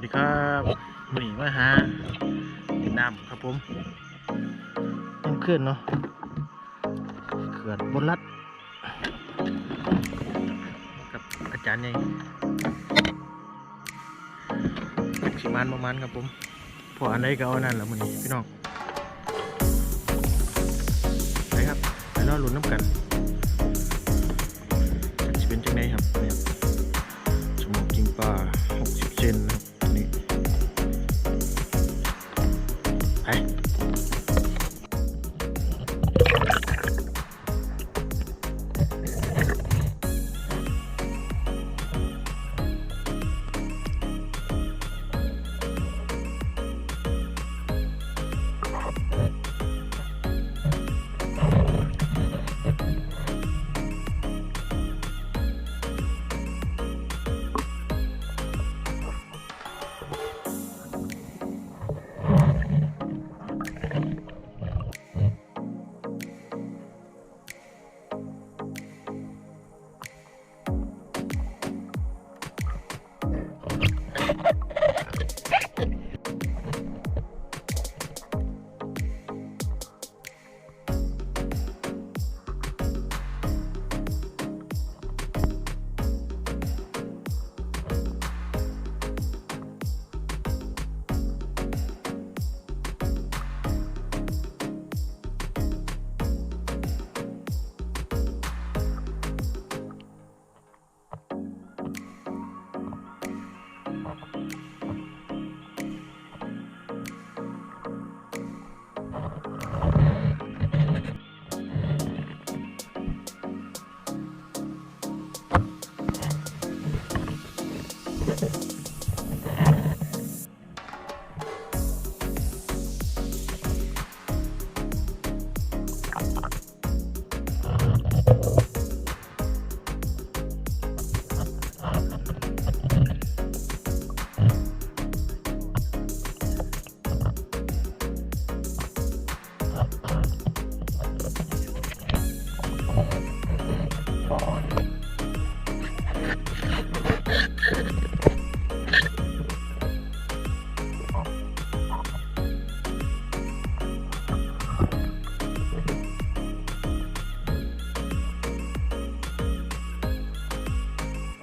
วัสดีครับวันนี้มาหาเวียดนามครับผมยังเคลื่อนเนาะเขื่อนบนรัดกับอาจารย์ใหญ่ชิมานประมาณครับผมพออันใดก็เอานนั่นแหละมันนี้พี่น้องไปครับไปรอลุ้นน้ำกันจะเป็นจังไงครับ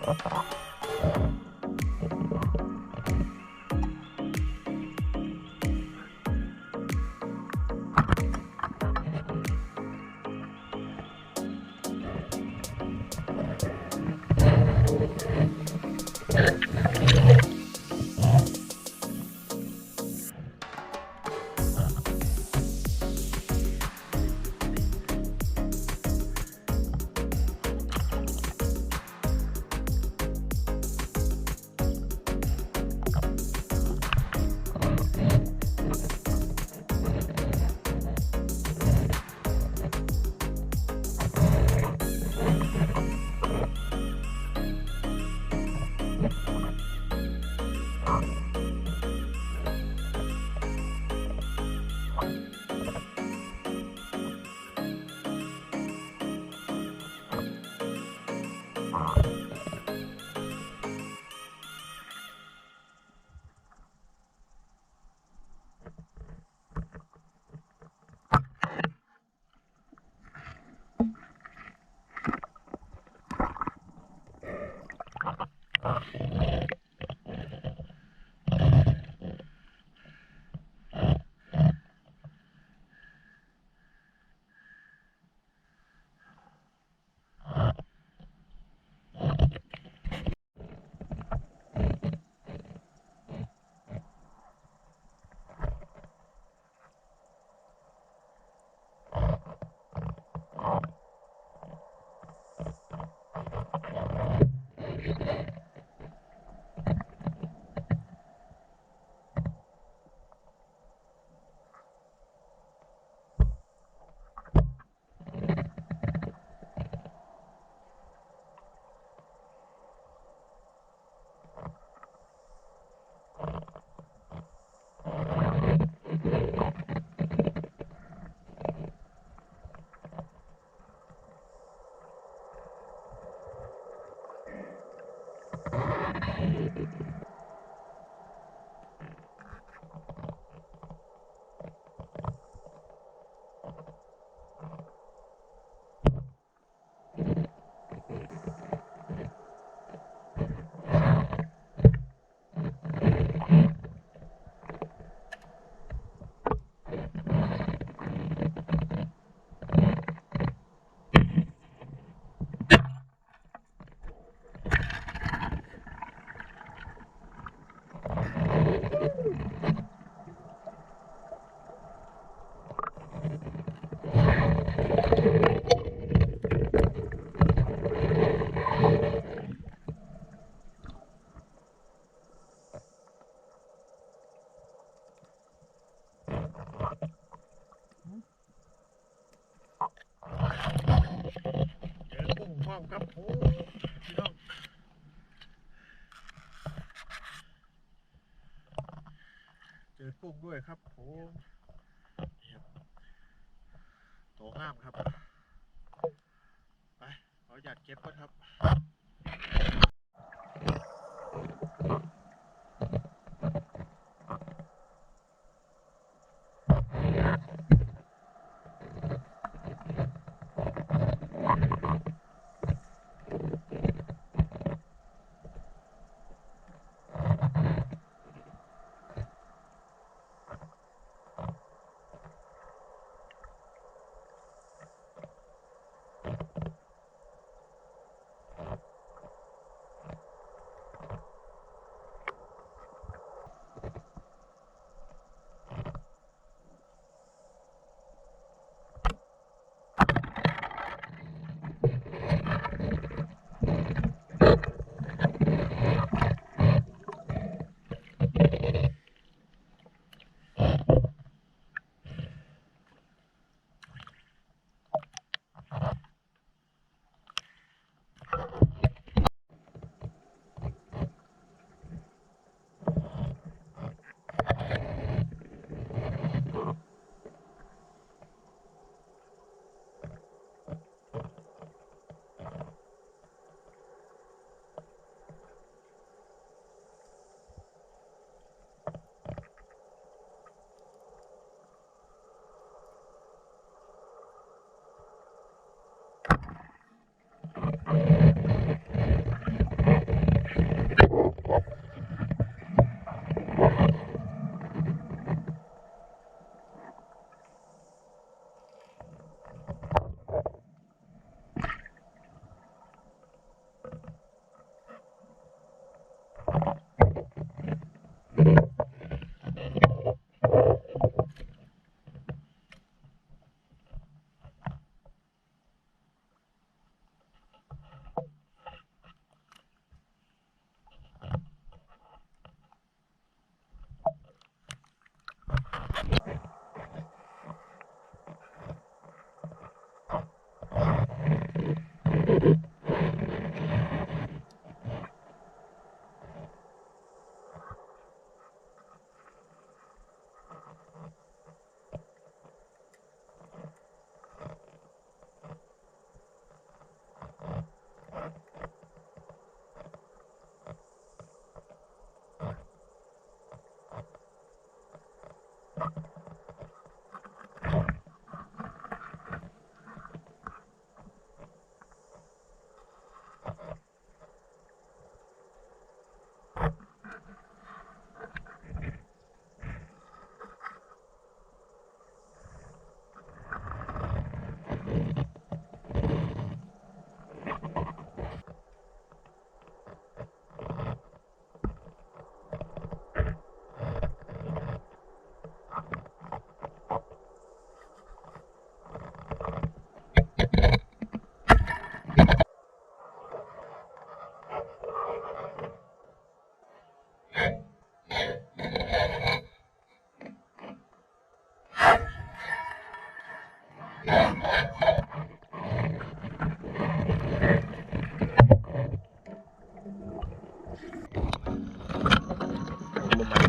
Uh-huh. ครับโอ้พี่น้องเจอกุ้งด้วยครับโอ้นี่ครับโตงามครับ ไปขออยากเก็บก่อนครับ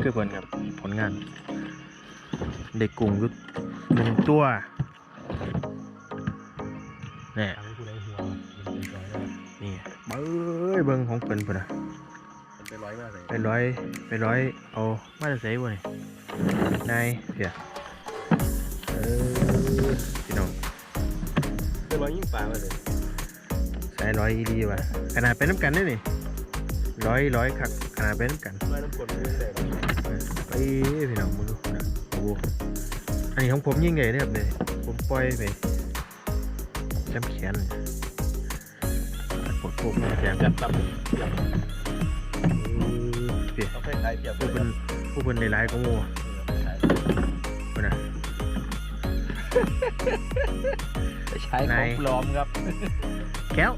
คือผลครับผลงาน เด็กกลุ่มก็หนึ่งตัวเนี่ยทางผู้ใดหัวเป็นร้อยแล้วนี่เบ้ยเบิ้งของเพิ่นพุ่นนะเป็นร้อยมากเลยเป็นร้อยเป็นร้อยเอามาจะใส่บ่นี่นายเพียเออพี่น้องเป็นร้อยยิ่งปลามาเลยใส่ร้อยอีดีว่ะขนาดเป็นน้ำกันได้นี่ ร้อยร้อยคักขนาดเป็นกันร้อยน้ำกดไม่ได้เลยไปพี่น้องมึงดูนะโอ้โหอันนี้ของผมยิ่งใหญ่เนี่ยครับเนี่ยผมปล่อยไปจำแขนปวดพวกแม่แขนจับตับจับเปียเขาเคยขายจับผู้เป็นผู้เป็นในร้ายๆก็โง่คนน่ะใช้ของปลอมครับแก้ว